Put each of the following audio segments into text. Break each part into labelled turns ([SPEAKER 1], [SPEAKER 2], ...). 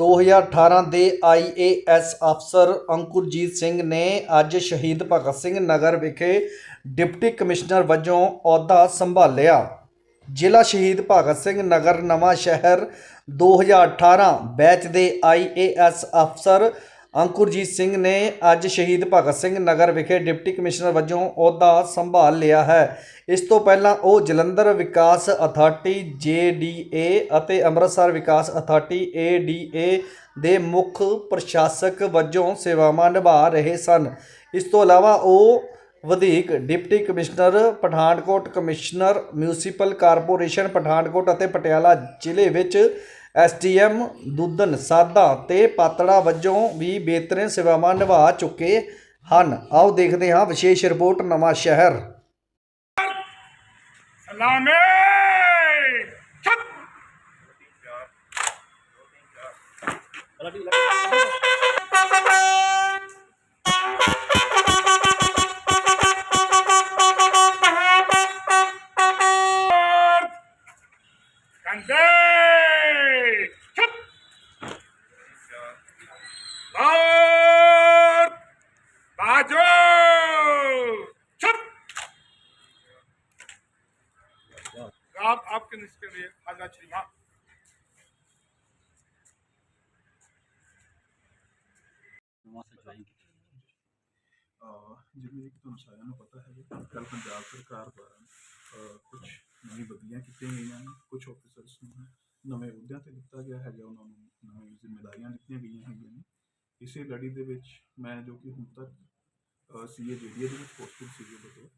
[SPEAKER 1] 2018 ਦੇ ਆਈਏਐਸ ਅਫਸਰ ਅੰਕੁਰਜੀਤ ਸਿੰਘ ਨੇ ਅੱਜ ਸ਼ਹੀਦ ਭਗਤ ਸਿੰਘ ਨਗਰ ਵਿਖੇ ਡਿਪਟੀ ਕਮਿਸ਼ਨਰ ਵਜੋਂ ਅਹੁਦਾ ਸੰਭਾਲਿਆ। ਜ਼ਿਲ੍ਹਾ ਸ਼ਹੀਦ ਭਗਤ ਸਿੰਘ ਨਗਰ ਨਵਾਂ ਸ਼ਹਿਰ 2018 ਬੈਚ ਦੇ ਆਈਏਐਸ ਅਫਸਰ ਅੰਕੁਰਜੀਤ ਸਿੰਘ ਨੇ ਅੱਜ ਸ਼ਹੀਦ ਭਗਤ ਸਿੰਘ ਨਗਰ ਵਿਖੇ ਡਿਪਟੀ ਕਮਿਸ਼ਨਰ ਵਜੋਂ ਅਹੁਦਾ ਸੰਭਾਲ ਲਿਆ ਹੈ। ਇਸ ਤੋਂ ਪਹਿਲਾਂ ਉਹ ਜਲੰਧਰ ਵਿਕਾਸ ਅਥਾਰਟੀ ਜੇਡੀਏ ਅਤੇ ਅੰਮ੍ਰਿਤਸਰ ਵਿਕਾਸ ਅਥਾਰਟੀ ਏਡੀਏ ਦੇ ਮੁੱਖ ਪ੍ਰਸ਼ਾਸਕ ਵਜੋਂ ਸੇਵਾਵਾਂ ਨਿਭਾ ਰਹੇ ਸਨ। ਇਸ ਤੋਂ ਇਲਾਵਾ ਉਹ ਵਧੀਕ deputy commissioner, Pathankot commissioner municipal corporation, Pathankot ਅਤੇ ਪਟਿਆਲਾ ਜ਼ਿਲ੍ਹੇ ਵਿੱਚ ਐਸਡੀਐਮ ਦੁੱਧਨ ਸਾਦਾ ਤੇ ਪਾਤੜਾ ਵਜੋਂ ਵੀ ਬਿਹਤਰੀਨ ਸੇਵਾਵਾਂ ਨਿਭਾ ਚੁੱਕੇ ਹਨ। ਆਓ ਦੇਖਦੇ ਹਾਂ ਵਿਸ਼ੇਸ਼ ਰਿਪੋਰਟ ਨਵਾਂ ਸ਼ਹਿਰ।
[SPEAKER 2] ਸਲਾਮੇ! ਛੱਤ आप आपके निष्ठ के लिए आजा श्री माँ
[SPEAKER 3] ਨਵਾਂ ਸਜਵਾਈ ਕੀਤੀ
[SPEAKER 4] ਅਹ ਜਿਵੇਂ ਕਿ ਤੁਹਾਨੂੰ ਸਾਰਿਆਂ ਨੂੰ ਪਤਾ ਹੈ ਕੱਲ ਪੰਜਾਬ ਸਰਕਾਰ ਦੁਆਰਾ ਕੁਝ ਨਵੀਂ ਬਦਲੀਆਂ ਕੀਤੀਆਂ ਗਈਆਂ ਨੇ ਕੁਝ ਆਫੀਸਰਸ ਨੂੰ ਨਵੇਂ ਅਹੁਦਿਆਂ ਤੇ ਦਿੱਤਾ ਗਿਆ ਹੈਗਾ ਉਹਨਾਂ ਨੂੰ ਨਵੀਂ ਜ਼ਿੰਮੇਵਾਰੀਆਂ ਦਿੱਤੀਆਂ ਗਈਆਂ ਹੈਗੀਆਂ ਨੇ ਇਸੇ ਲੜੀ ਦੇ ਵਿੱਚ ਮੈਂ ਜੋ ਕਿ ਹੁਣ ਤੱਕ ਸੀਏ ਜੀਡੀਏ ਦੇ ਵਿੱਚ ਪੋਸਟਡ ਸੀਗੇ ਬਤੋ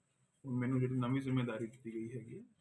[SPEAKER 4] ਹੁਣ ਮੈਨੂੰ ਜਿਹੜੀ ਨਵੀਂ ਜ਼ਿੰਮੇਵਾਰੀ ਦਿੱਤੀ ਗਈ ਹੈਗੀ ਐਜ਼ ਡਿਪਟੀ ਕਮਿਸ਼ਨਰ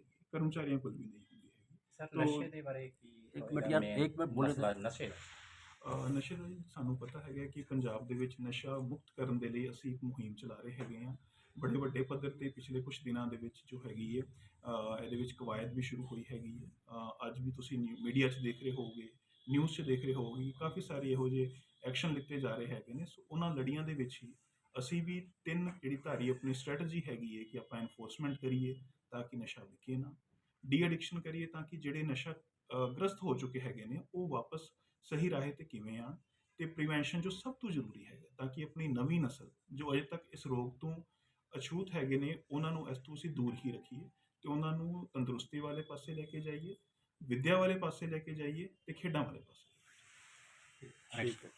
[SPEAKER 4] ਕਰਮਚਾਰੀਆਂ ਕੋਲ ਵੀ ਨਹੀਂ ਹੁੰਦੀ ਹੈਗੀ।
[SPEAKER 5] ਸਰ
[SPEAKER 4] ਤੋ-
[SPEAKER 5] ਨਸ਼ੇ ਦੇ ਬਾਰੇ ਕੀ
[SPEAKER 3] ਇੱਕ ਮਿੰਟ ਯਾਰ, ਇੱਕ ਮਿੰਟ ਬੋਲੋ।
[SPEAKER 5] ਮਸਲਾ। ਨਸ਼ੇ ਦਾ।
[SPEAKER 4] ਅਹ ਨਸ਼ੇ ਦਾ ਜੀ ਸਾਨੂੰ ਪਤਾ ਹੈਗਾ ਕਿ ਪੰਜਾਬ ਦੇ ਵਿੱਚ ਨਸ਼ਾ ਮੁਕਤ ਕਰਨ ਦੇ ਲਈ ਅਸੀਂ ਇੱਕ ਮੁਹਿੰਮ ਚਲਾ ਰਹੇ ਹੈਗੇ ਹਾਂ। ਬੜੇ ਵੱਡੇ ਪੱਧਰ ਤੇ ਪਿਛਲੇ ਕੁਝ ਦਿਨਾਂ ਦੇ ਵਿੱਚ ਜੋ ਹੈਗੀ ਹੈ ਅਹ ਇਹਦੇ ਵਿੱਚ ਕਵਾਇਦ ਵੀ ਸ਼ੁਰੂ ਹੋਈ ਹੈਗੀ ਹੈ। ਅਹ ਅੱਜ ਵੀ ਤੁਸੀਂ ਮੀਡੀਆ 'ਚ ਦੇਖ ਰਹੇ ਹੋਵੋਗੇ ਨਿਊਜ਼ 'ਚ ਦੇਖ ਰਹੇ ਹੋਵੋਗੇ ਕਿ ਕਾਫੀ ਸਾਰੇ ਇਹੋ ਜਿਹੇ ਐਕਸ਼ਨ ਲਿੱਤੇ ਜਾ ਰਹੇ ਹੈਗੇ ਨੇ। ਸੋ ਉਹਨਾਂ ਲੜੀਆਂ ਦੇ ਵਿੱਚ ਹੀ ਅਸੀਂ ਵੀ ਤਿੰਨ ਜਿਹੜੀ ਧਾਰੀ ਆਪਣੀ ਸਟ੍ਰੈਟਜੀ ਹੈਗੀ ਹੈ ਕਿ ਆਪਾਂ ਐਨਫੋਰਸਮੈਂਟ ਕਰੀਏ ਤਾਂ ਕਿ ਨਸ਼ਾ ਵਿਕੇ ਨਾ। ਡੀ ਐਡਿਕਸ਼ਨ ਕਰੀਏ ਤਾਂ ਕਿ ਜਿਹੜੇ ਨਸ਼ਾ ਗ੍ਰਸਤ ਹੋ ਚੁੱਕੇ ਹੈਗੇ ਨੇ, ਉਹ ਵਾਪਸ ਸਹੀ ਰਾਹੇ ਤੇ ਕਿਵੇਂ ਆਉਣ ਤੇ ਪ੍ਰੀਵੈਂਸ਼ਨ ਜੋ ਸਭ ਤੋਂ ਜ਼ਰੂਰੀ ਹੈ ਤਾਂ ਕਿ ਆਪਣੀ ਨਵੀਂ ਨਸਲ, ਜੋ ਅਜੇ ਤੱਕ ਇਸ ਰੋਗ ਤੋਂ ਅਛੂਤ ਹੈਗੇ ਨੇ, ਉਹਨਾਂ ਨੂੰ ਇਸ ਤੋਂ ਅਸੀਂ ਦੂਰ ਹੀ ਰੱਖੀਏ ਤੇ ਉਹਨਾਂ ਨੂੰ ਤੰਦਰੁਸਤੀ ਵਾਲੇ ਪਾਸੇ ਲੈ ਕੇ ਜਾਈਏ, ਵਿੱਦਿਆ ਵਾਲੇ ਪਾਸੇ ਲੈ ਕੇ ਜਾਈਏ ਤੇ ਖੇਡਾਂ ਵਾਲੇ ਪਾਸੇ।
[SPEAKER 5] ਠੀਕ ਹੈ।